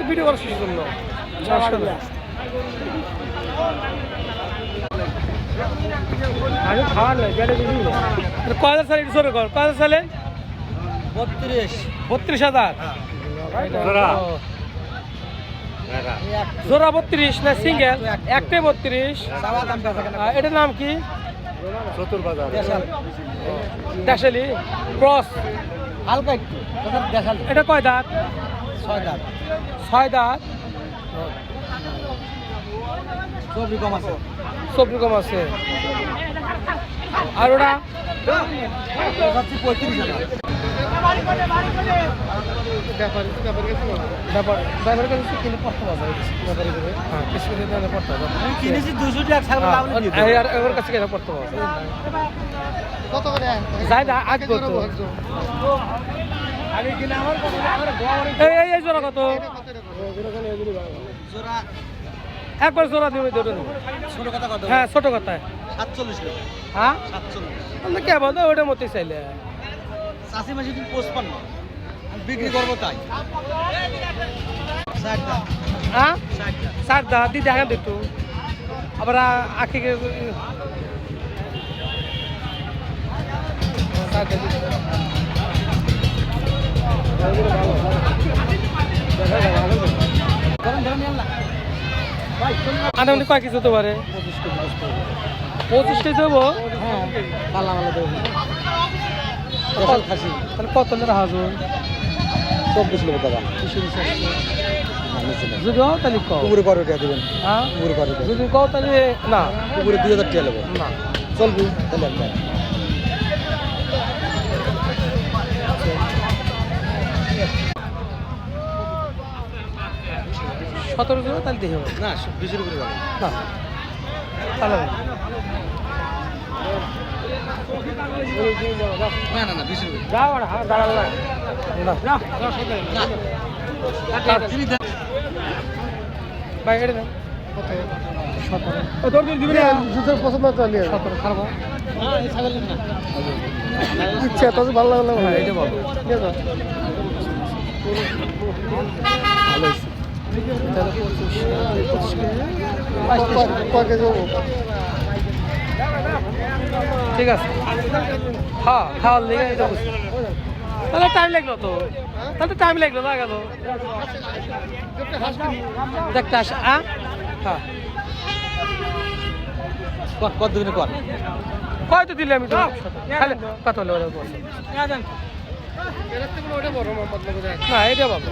তো ভিডিও করার শেষের জন্য আমি খাওয়ার নাই পেটে দিবি কয় হাজার সালে একটু কর? কয় হাজার সালে বত্রিশ। বত্রিশ হাজার? জোড়া। বত্রিশ না সিঙ্গেল একটাই বত্রিশ। এটার নাম কি? দেশালি। ক্রস। হালকা একটু এটা কয় দাঁত? ছয় দাঁত ছয় দাঁত চব্বিশ কম আছে। সবজি কম আছে। আর ওটা? পঁয়ত্রিশ করে। হ্যাঁ হ্যাঁ, না আজ করতো আমি কিনে আমার কত আমার এই এই এই জোড়া কত? একবার জোড়া দিবে দুটো দিবে। ছোট কথা কত? হ্যাঁ ছোট কথায় সাতচল্লিশ টাকা। হ্যাঁ? সাতচল্লিশ। কে বলতো ওটার মধ্যে চাইলে। চাষি মাসে তুমি পঁচপান্ন। আমি বিক্রি করব তাই। ষাট হ্যাঁ? ষাট দা দি দেখেন তো একটু। আবার আ- আখি আনুমানিক কয় কিছু হতে পারে? পঁচিশ কেজি হব? হ্যাঁ পাল্লা মালা দেবো। খাসি। তাহলে কত নেরা হাজু চব্বিশ লোক টাকা যদি হও তাহলে কও। পুকুরে কত টাকা দেবেন। হ্যাঁ? পুকুরে কত টাকা। যদি কও তাহলে না। পুকুরে দুই হাজার টাকা নেব না। চলবি তাহলে সতেরো জন তাহলে দেখে না বিশের উপরে যাবে না। তাহলে না। না না না বিশের উপরে। যাও আর হ্যাঁ না। ভাই এটা দেন ইচ্ছা তো ভালো লাগল এটা বলো ভালো ঠিক আছে। হ্যাঁ খাওয়ার লেগে এটা। তাহলে টাইম লাগল তো। তাহলে টাইম লাগল, না গেল দেখতে হ্যাঁ। কর কত দিনে কর? কয় তো দিলে আমি কত হলে না এটা পাবো